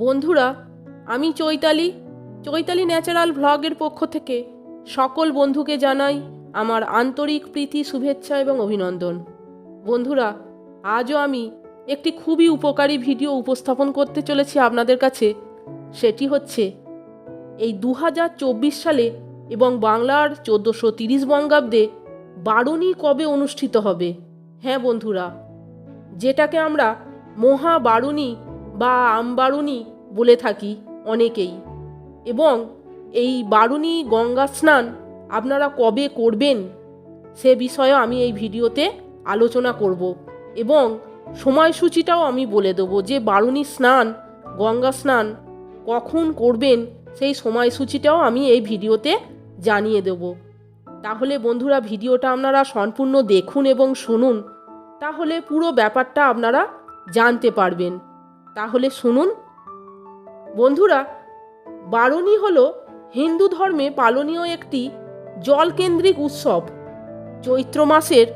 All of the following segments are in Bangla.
বন্ধুরা, আমি চৈতালি। চৈতালি ন্যাচারাল ভ্লগের পক্ষ থেকে সকল বন্ধুকে জানাই আমার আন্তরিক প্রীতি, শুভেচ্ছা এবং অভিনন্দন। বন্ধুরা, আজও আমি একটি খুবই উপকারী ভিডিও উপস্থাপন করতে চলেছি আপনাদের কাছে। সেটি হচ্ছে, এই দু হাজার চব্বিশ সালে এবং বাংলার চোদ্দোশো তিরিশ বঙ্গাব্দে বারুণী কবে অনুষ্ঠিত হবে? হ্যাঁ বন্ধুরা, যেটাকে আমরা মহা মহাবারুণী বা আমবারুণী বলে থাকি অনেকেই। এবং এই বারুণী গঙ্গা স্নান আপনারা কবে করবেন সে বিষয়ে আমি এই ভিডিওতে আলোচনা করব এবং সময়সূচিটাও আমি বলে দেবো যে বারুণী স্নান, গঙ্গা স্নান কখন করবেন সেই সময়সূচিটাও আমি এই ভিডিওতে জানিয়ে দেব। তাহলে বন্ধুরা ভিডিওটা আপনারা সম্পূর্ণ দেখুন এবং শুনুন, তাহলে পুরো ব্যাপারটা আপনারা জানতে পারবেন। তাহলে শুনুন বন্ধুরা, বারুণী হল হিন্দু ধর্মে পালনীয় একটি জলকেন্দ্রিক উৎসব। চৈত্র মাসের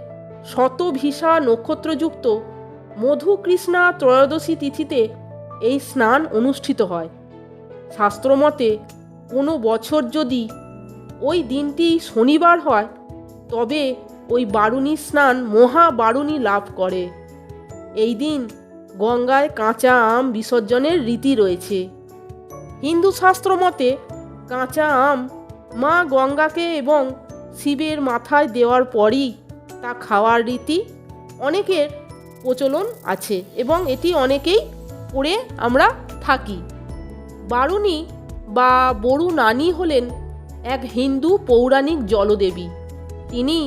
শতভিসা নক্ষত্রযুক্ত মধুকৃষ্ণা ত্রয়োদশী তিথিতে এই স্নান অনুষ্ঠিত হয়। শাস্ত্রমতে কোনো বছর যদি ওই দিনটি শনিবার হয়, তবে ওই বারুণী স্নান মহা বারুণী লাভ করে। এই দিন গঙ্গায় কাঁচা আম বিসর্জনের রীতি রয়েছে। হিন্দু শাস্ত্র মতে কাঁচা আম মা গঙ্গাকে এবং শিবের মাথায় দেওয়ার পরই তা খাওয়ার রীতি অনেকের প্রচলন আছে এবং এটি অনেকেই করে আমরা থাকি। বারুণী বা বরু নানি হলেন এক হিন্দু পৌরাণিক জলদেবী। তিনি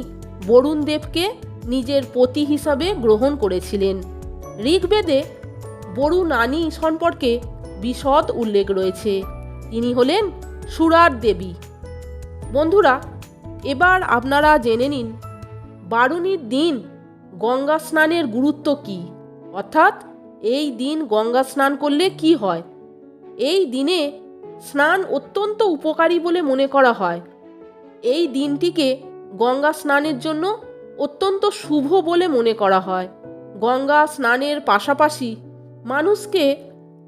বরুণ দেবকে নিজের পতি হিসাবে গ্রহণ করেছিলেন। ঋগ্বেদে বরু নানী সম্পর্কে বিশদ উল্লেখ রয়েছে। তিনি হলেন সুরার দেবী। বন্ধুরা, এবার আপনারা জেনে নিন, বারুণীর দিন গঙ্গা স্নানের গুরুত্ব কী? অর্থাৎ এই দিন গঙ্গা স্নান করলে কি হয়? এই দিনে স্নান অত্যন্ত উপকারী বলে মনে করা হয়। এই দিনটিকে গঙ্গা স্নানের জন্য অত্যন্ত শুভ বলে মনে করা হয়। গঙ্গা স্নানের পাশাপাশি মানুষকে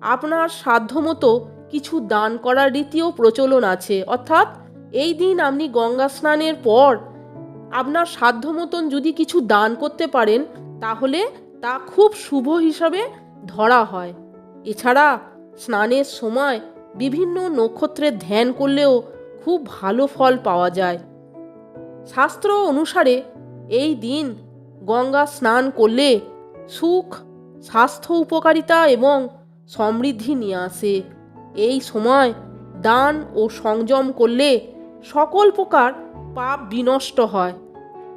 আপনার সাধ্যমতো কিছু দান করার রীতিও প্রচলন আছে। অর্থাৎ, এই দিন আপনি গঙ্গা স্নানের পর আপনার সাধ্য মতন যদি কিছু দান করতে পারেন, তাহলে তা খুব শুভ হিসাবে ধরা হয়। এছাড়া, স্নানের সময় বিভিন্ন নক্ষত্রের ধ্যান করলেও খুব ভালো ফল পাওয়া যায়। শাস্ত্র অনুসারে এই দিন গঙ্গা স্নান করলে সুখ, স্বাস্থ্য উপকারিতা এবং সমৃদ্ধি নিয়ে আসে। এই সময় দান ও সংযম করলে সকল প্রকার পাপ বিনষ্ট হয়।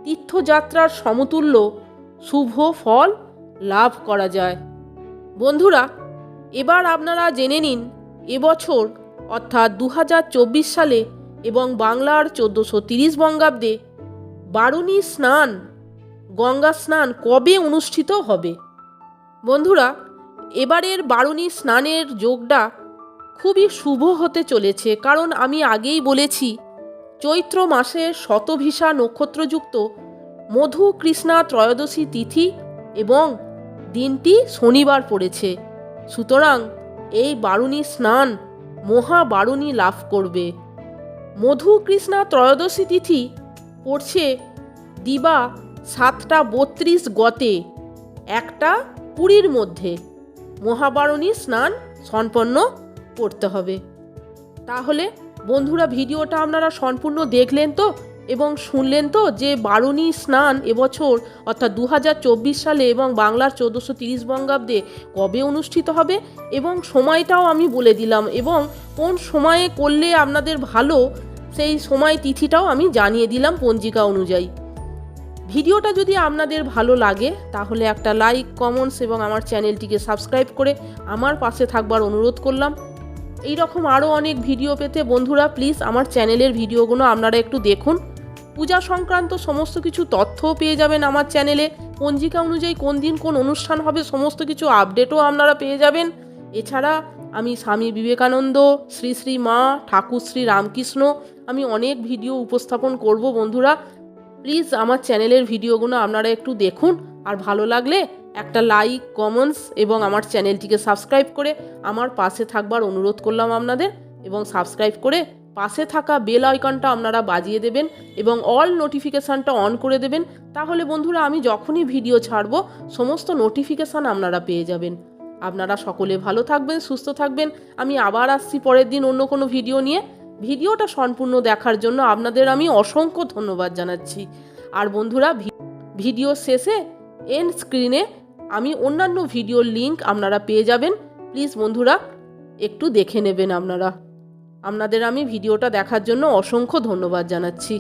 তীর্থযাত্রার সমতুল্য শুভ ফল লাভ করা যায়। বন্ধুরা, এবার আপনারা জেনে নিন এবছর অর্থাৎ দু হাজার চব্বিশ সালে এবং বাংলার চোদ্দোশো তিরিশ বঙ্গাব্দে বারুণী স্নান, গঙ্গা স্নান কবে অনুষ্ঠিত হবে? বন্ধুরা এবারের বারুণী স্নানের যোগটা খুবই শুভ হতে চলেছে, কারণ আমি আগেই বলেছি, চৈত্র মাসের শতভিসা নক্ষত্রযুক্ত মধু কৃষ্ণা ত্রয়োদশী তিথি এবং দিনটি শনিবার পড়েছে। সুতরাং এই বারুণী স্নান মহা বারুণী লাভ করবে। মধু কৃষ্ণা ত্রয়োদশী তিথি পড়ছে দিবা সাতটা বত্রিশ গতে, একটা পুরীর মধ্যে। মহাবারণী স্নান সম্পন্ন করতে হবে। তাহলে বন্ধুরা, ভিডিওটা আপনারা সম্পূর্ণ দেখলেন তো এবং শুনলেন তো যে বারুণী স্নান এবছর অর্থাৎ দু হাজার চব্বিশ সালে এবং বাংলার চোদ্দোশো তিরিশ বঙ্গাব্দে কবে অনুষ্ঠিত হবে এবং সময়টাও আমি বলে দিলাম এবং কোন সময়ে করলে আপনাদের ভালো সেই সময় তিথিটাও আমি জানিয়ে দিলাম পঞ্জিকা অনুযায়ী। ভিডিওটা যদি আপনাদের ভালো লাগে, তাহলে একটা লাইক কমেন্টস এবং আমার চ্যানেলটিকে সাবস্ক্রাইব করে আমার পাশে থাকবার অনুরোধ করলাম। এই রকম আরও অনেক ভিডিও পেতে বন্ধুরা প্লিজ আমার চ্যানেলের ভিডিওগুলো আপনারা একটু দেখুন। পূজা সংক্রান্ত সমস্ত কিছু তথ্যও পেয়ে যাবেন আমার চ্যানেলে পঞ্জিকা অনুযায়ী কোন দিন কোন অনুষ্ঠান হবে সমস্ত কিছু আপডেটও আপনারা পেয়ে যাবেন। এছাড়া আমি স্বামী বিবেকানন্দ, শ্রী শ্রী মা, ঠাকুর শ্রী রামকৃষ্ণ, আমি অনেক ভিডিও উপস্থাপন করব বন্ধুরা। প্লিজ আমার চ্যানেলের ভিডিওগুলো আপনারা একটু দেখুন। আর ভালো লাগলে একটা লাইক কমেন্টস এবং আমার চ্যানেলটিকে সাবস্ক্রাইব করে আমার পাশে থাকবার অনুরোধ করলাম আপনাদের এবং সাবস্ক্রাইব করে পাশে থাকা বেল আইকনটা আপনারা বাজিয়ে দেবেন এবং অল নোটিফিকেশানটা অন করে দেবেন। তাহলে বন্ধুরা আমি যখনই ভিডিও ছাড়বো, সমস্ত নোটিফিকেশান আপনারা পেয়ে যাবেন। আপনারা সকলে ভালো থাকবেন, সুস্থ থাকবেন। আমি আবার আসছি পরের দিন অন্য কোনো ভিডিও নিয়ে। ভিডিওটা সম্পূর্ণ দেখার জন্য আপনাদের আমি অসংখ্য ধন্যবাদ জানাচ্ছি। আর বন্ধুরা ভিডিও শেষে এন্ড স্ক্রিনে আমি অন্যান্য ভিডিওর লিঙ্ক আপনারা পেয়ে যাবেন। প্লিজ বন্ধুরা, একটু দেখে নেবেন আপনারা। আপনাদের আমি ভিডিওটা দেখার জন্য অসংখ্য ধন্যবাদ জানাচ্ছি।